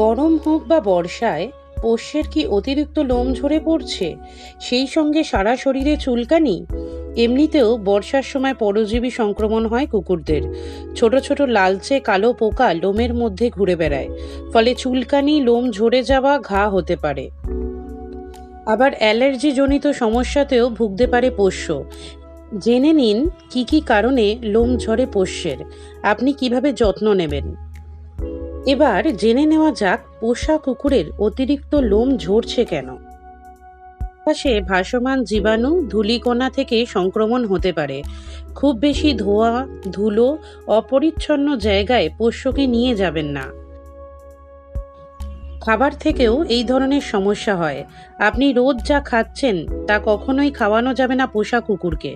গরম হোক বা বর্ষায়, পোষ্যের কি অতিরিক্ত লোম ঝরে পড়ছে? সেই সঙ্গে সারা শরীরে চুলকানি? এমনিতেও বর্ষার সময় পরজীবী সংক্রমণ হয় কুকুরদের। ছোট ছোট লালচে কালো পোকা লোমের মধ্যে ঘুরে বেড়ায়। ফলে চুলকানি, লোম ঝরে যাওয়া ঘা হতে পারে। আবার অ্যালার্জি জনিত সমস্যাতেও ভুগতে পারে পোষ্য। জেনে নিন কি কি কারণে লোম ঝরে পোষ্যের। আপনি কীভাবে যত্ন নেবেন? এবার জেনে নেওয়া যাক পোষা কুকুরের অতিরিক্ত লোম ঝরছে কেন। পাশে ভাসমান জীবাণু ধূলিকণা থেকে সংক্রমণ হতে পারে। খুব বেশি ধোয়া, ধুলো, অপরিচ্ছন্ন জায়গায় পোষ্যকে নিয়ে যাবেন না। খাবার থেকেও এই ধরনের সমস্যা হয়। আপনি রোজ যা খাচ্ছেন, তা কখনোই খাওয়ানো যাবে না পোষা কুকুরকে।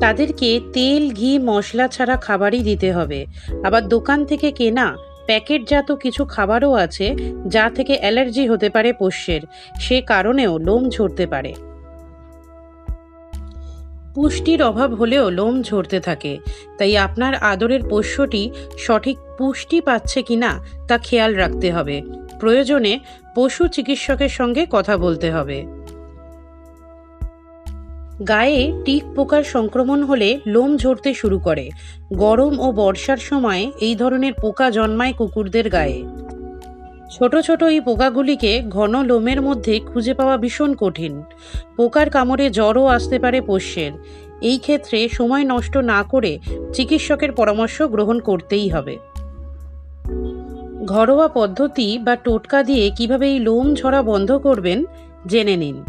তাদেরকে তেল, ঘি, মশলা ছাড়া খাবারই দিতে হবে। আবার দোকান থেকে কেনা প্যাকেটজাত কিছু খাবারও আছে যা থেকে অ্যালার্জি হতে পারে পোষ্যের। সে কারণেও লোম ঝরতে পারে। পুষ্টির অভাব হলেও লোম ঝরতে থাকে। তাই আপনার আদরের পোষ্যটি সঠিক পুষ্টি পাচ্ছে কিনা তা খেয়াল রাখতে হবে। প্রয়োজনে পশু চিকিৎসকের সঙ্গে কথা বলতে হবে। গায়ে টিক পোকার সংক্রমণ হলে লোম ঝরতে শুরু করে। গরম ও বর্ষার সময় এই ধরনের পোকা জন্মায় কুকুরদের গায়ে। ছোট ছোট এই পোকাগুলিকে ঘন লোমের মধ্যে খুঁজে পাওয়া ভীষণ কঠিন। পোকার কামড়ে জ্বরও আসতে পারে পোষ্যের। এই ক্ষেত্রে সময় নষ্ট না করে চিকিৎসকের পরামর্শ গ্রহণ করতেই হবে। ঘরোয়া পদ্ধতি বা টোটকা দিয়ে কীভাবে এই লোম ঝরা বন্ধ করবেন, জেনে নিন।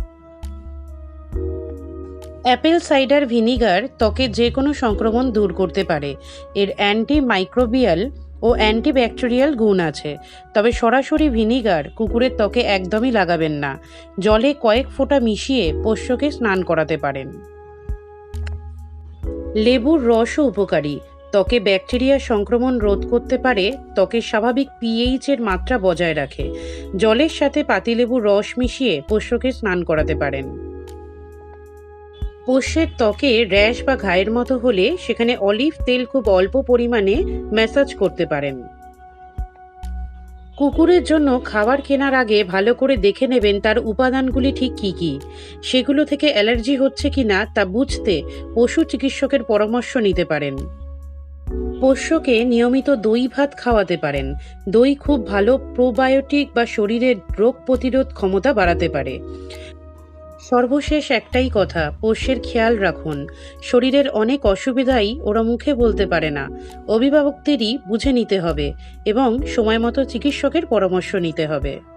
অ্যাপেল সাইডার ভিনিগার ত্বকের যে কোনো সংক্রমণ দূর করতে পারে। এর অ্যান্টি মাইক্রোবিয়াল ও অ্যান্টিব্যাকটেরিয়াল গুণ আছে। তবে সরাসরি ভিনিগার কুকুরের ত্বকে একদমই লাগাবেন না। জলে কয়েক ফোঁটা মিশিয়ে পোষ্যকে স্নান করাতে পারেন। লেবুর রসও উপকারী। ত্বকে ব্যাকটেরিয়া সংক্রমণ রোধ করতে পারে, ত্বকের স্বাভাবিক পিএইচ এর মাত্রা বজায় রাখে। জলের সাথে পাতিলেবুর রস মিশিয়ে পোষ্যকে স্নান করাতে পারেন। পোষ্যের ত্বকে র্যাশ বা ঘায়ের মতো হলে সেখানে অলিভ তেল খুব অল্প পরিমাণে ম্যাসাজ করতে পারেন। কুকুরের জন্য খাবার কেনার আগে ভালো করে দেখে নেবেন তার উপাদানগুলি ঠিক কী কী। সেগুলো থেকে অ্যালার্জি হচ্ছে কি না তা বুঝতে পশু চিকিৎসকের পরামর্শ নিতে পারেন। পোষ্যকে নিয়মিত দই ভাত খাওয়াতে পারেন। দই খুব ভালো প্রোবায়োটিক বা শরীরের রোগ প্রতিরোধ ক্ষমতা বাড়াতে পারে। সর্বশেষ একটাই কথা, পোষ্যের খেয়াল রাখুন। শরীরের অনেক অসুবিধাই ওরা মুখে বলতে পারে না। অভিভাবকদেরই বুঝে নিতে হবে এবং সময় মতো চিকিৎসকের পরামর্শ নিতে হবে।